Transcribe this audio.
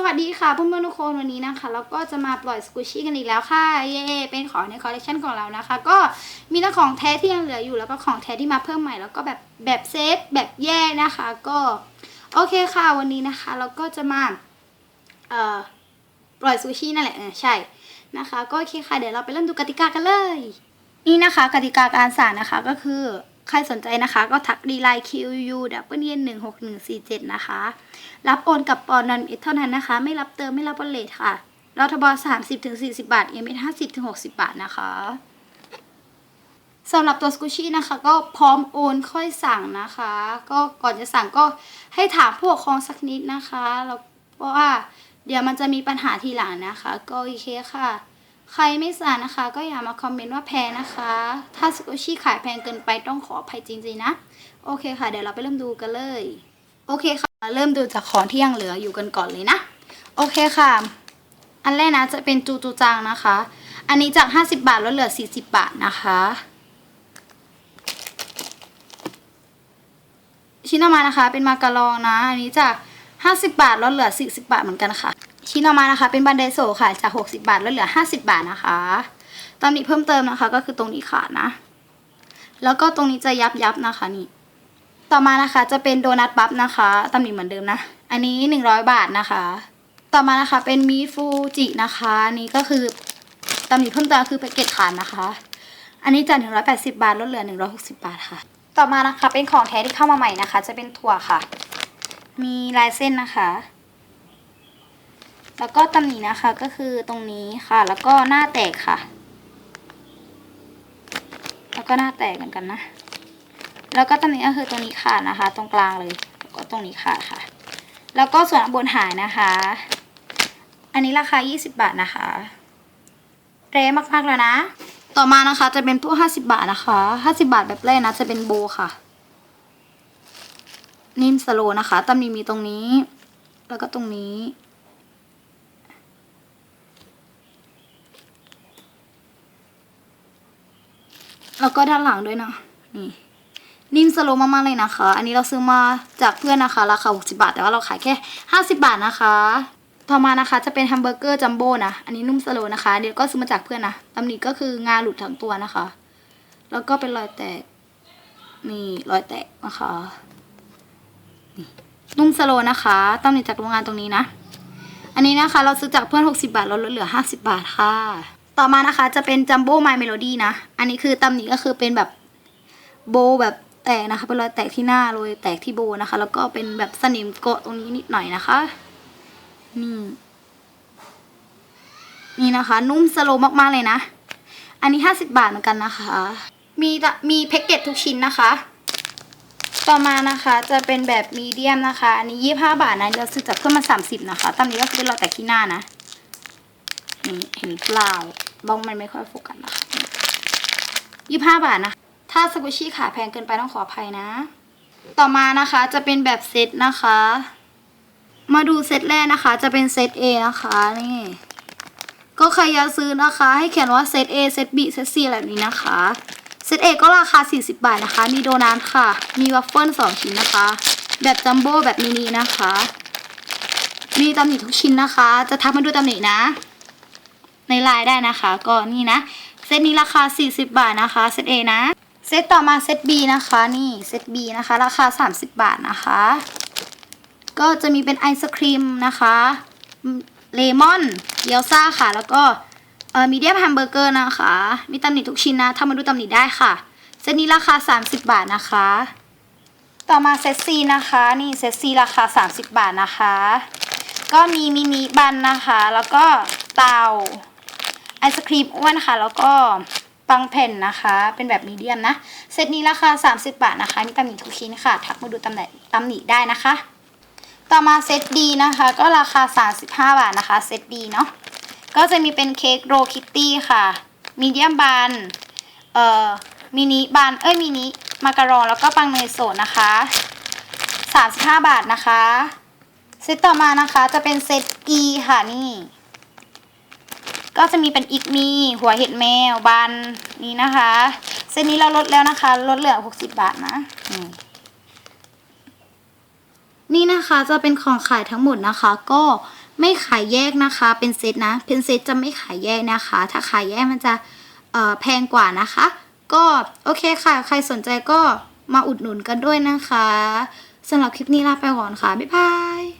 สวัสดีค่ะเพื่อนๆทุกคนวันนี้นะคะเราก็จะมาปล่อยสกูชี่กันอีกแล้วค่ะเย้เป็นของในคอลเลคชันของเรานะคะ ก็มีทั้งของแท้ที่ยังเหลืออยู่แล้วก็ของแท้ที่มาเพิ่มใหม่แล้วก็แบบแบบเซตแบบแย่นะคะ ก็โอเคค่ะวันนี้นะคะ เราก็จะมาเอ่อปล่อยซูชินั่นแหละเออใช่นะคะ ก็โอเคค่ะเดี๋ยวเราไปเริ่มดูกติกากันเลย นี่นะคะ กติกาการสั่งนะคะก็คือ ใครสนใจนะคะ ก็ทักดีไลน์ QU ดับเบิลเย็นหนึ่งหกหนึ่งสี่เจ็ดนะคะ รับโอนกับปอนนันเอเท่านั้นนะคะ ไม่รับเติมไม่รับวันเลทค่ะรทบสามสิบถึงสี่สิบาทเอ็มเอห้าสิบถึงหกสิบาทนะคะสำหรับตัวสกูชี่นะคะ ก็พร้อมโอนค่อยสั่งนะคะ ก็ก่อนจะสั่งก็ให้ถามผู้ปกครองสักนิดนะคะแล้วเพราะว่าเดี๋ยวมันจะมีปัญหาทีหลังนะคะ ก็โอเคค่ะ ใครไม่สั่งนะคะ ก็อย่ามาคอมเมนต์ว่าแพงนะคะ ถ้าสกูชี่ขายแพงเกินไปต้องขออภัยจริงๆนะ โอเคค่ะ เดี๋ยวเราไปเริ่มดูกันเลย โอเคค่ะ เริ่มดูจากของที่ยังเหลืออยู่กันก่อนเลยนะ โอเคค่ะ อันแรกนะจะเป็นจูจูจังนะคะ อันนี้จาก 50 บาทลดเหลือ 40 บาทนะคะ ชิ้นต่อมานะคะเป็นมาการองนะ อันนี้จาก 50 บาทลดเหลือ 40 บาทเหมือนกันค่ะ ชิ้นต่อมานะคะ เป็นบันไดโซค่ะจาก 60 บาทลดเหลือ 50 บาทนะคะตำหนิเพิ่มเติมนะคะ ก็คือตรงนี้ขาดนะ แล้วก็ตรงนี้จะยับยับนะคะนี่ต่อมานะคะจะเป็นโดนัทบัฟนะคะตำหนิเหมือนเดิมนะ อันนี้หนึ่งร้อยบาทนะคะ ต่อมานะคะเป็นมีฟูจินะคะอันนี้ก็คือตำหนิเพิ่มเติมคือแพ็กเกจขาดนะคะ อันนี้จากหนึ่งร้อยแปดสิบาทลดเหลือหนึ่งร้อยหกสิบาทค่ะ ต่อมานะคะเป็นของแท้ที่เข้ามาใหม่นะคะ จะเป็นถั่วค่ะ มีลายเส้นนะคะ แล้วก็ตำหนินะคะก็คือตรงนี้ค่ะ แล้วก็หน้าแตกค่ะ แล้วก็หน้าแตกเหมือนกันนะ แล้วก็ตรงนี้ก็คือตรงนี้ขาดนะคะ ตรงกลางเลยแล้วก็ตรงนี้ขาดค่ะ แล้วก็ส่วนบนหายนะคะ อันนี้ราคา 20 บาทนะคะเรมากๆแล้วนะ ต่อมานะคะจะเป็นพวก 50 บาทนะคะ50 บาทแบบแรกนะจะเป็นโบค่ะนิ่มสโลนะคะตำหนิมีตรงนี้ แล้วก็ตรงนี้ แล้วก็ด้านหลังด้วยนะ นี่นิ่มสโลมากๆเลยนะคะ อันนี้เราซื้อมาจากเพื่อนนะคะ ราคา 60 บาท แต่ว่าเราขายแค่ 50 บาทนะคะ ต่อมานะคะจะเป็นแฮมเบอร์เกอร์จัมโบ้นะ อันนี้นุ่มสโลนะคะ เดี๋ยวก็ซื้อมาจากเพื่อนนะตำหนิก็คืองาหลุดทั้งตัวนะคะ แล้วก็เป็นรอยแตก นี่รอยแตกนะคะ นุ่มสโลนะคะตำหนิจากโรงงานตรงนี้นะ อันนี้นะคะเราซื้อจากเพื่อน 60 บาท เราลดเหลือ 50 บาทค่ะ ต่อมานะคะจะเป็นจัมโบ้ไมเมโลดี้นะ อันนี้คือตำหนิก็คือเป็นแบบโบแบบแตกนะคะ เป็นรอยแตกที่หน้าโรยแตกที่โบนะคะ แล้วก็เป็นแบบสนิมเกาะตรงนี้นิดหน่อยนะคะ นี่ นี่นะคะ นุ่มสโลมากๆเลยนะ อันนี้50บาทเหมือนกันนะคะ มีตะมีแพ็กเกจทุกชิ้นนะคะ ต่อมานะคะจะเป็นแบบมีเดียมนะคะ อันนี้25บาทนะเราซื้อจากเพื่อนมา30นะคะตามนี้ก็คือเป็นรอยแตกที่หน้านะนี่เห็นเปล่า บ้องมันไม่ค่อยโฟกัสนะคะยี่ห้าบาทนะ ถ้าสกุชี่ขาแพงเกินไปต้องขออภัยนะ ต่อมานะคะจะเป็นแบบเซตนะคะ มาดูเซตแรกนะคะ จะเป็นเซต A นะคะนี่ก็ใครอยากซื้อนะคะ ให้เขียนว่าเซต A เซต B เซต C แบบนี้นะคะเซต A ก็ราคา 40 บาทนะคะ มีโดนัทค่ะ มีวัฟเฟิล2ชิ้นนะคะ แบบจัมโบ้แบบมินินะคะ มีตำหนิทุกชิ้นนะคะ จะทักมาดูตำหนินะ ในไลน์ได้นะคะ ก็นี่นะ เซตนี้ราคา 40 บาทนะคะ เซต A นะ เซตต่อมาเซต B นะคะ นี่ เซต B นะคะ ราคา 30 บาทนะคะ ก็จะมีเป็นไอศครีมนะคะ เลมอน เกียวซ่าค่ะ แล้วก็เอ่อมีเดียมแฮมเบอร์เกอร์นะคะ มีตำหนิทุกชิ้นนะ ถ้ามาดูตำหนิได้ค่ะ เซตนี้ราคา 30 บาทนะคะ ต่อมาเซต C นะคะ นี่เซต C ราคา 30 บาทนะคะ ก็มีมินิบันนะคะ แล้วก็เตา ไอศครีมอ้วนค่ะ แล้วก็ปังแผ่นนะคะ เป็นแบบมีเดียมนะ เซตนี้ราคา 30 บาทนะคะ มีตำหนิทุกชิ้นค่ะ ทักมาดูตำหน่งตำหนิได้นะคะ ต่อมาเซตดีนะคะ ก็ราคา 35 บาทนะคะ เซตดีเนาะ ก็จะมีเป็นเค้กโรคิตตี้ค่ะ มีเดียมบันเอ่อ มินิบันเอ้ย มินิมาการองแล้วก็ปังเนยสดนะคะ 35 บาทนะคะ เซตต่อมานะคะจะเป็นเซต E ค่ะนี่ ก็จะมีเป็นอีกมีหัวเห็ดแมวบันนี้นะคะเซตนี้เราลดแล้วนะคะ ลดเหลือ 60 บาทนะนี่นะคะจะเป็นของขายทั้งหมดนะคะ ก็ไม่ขายแยกนะคะ เป็นเซตนะ เป็นเซตจะไม่ขายแยกนะคะ ถ้าขายแยกมันจะแพงกว่านะคะ ก็โอเคค่ะ ใครสนใจก็มาอุดหนุนกันด้วยนะคะสำหรับคลิปนี้ลาไปก่อนค่ะ บ๊ายบาย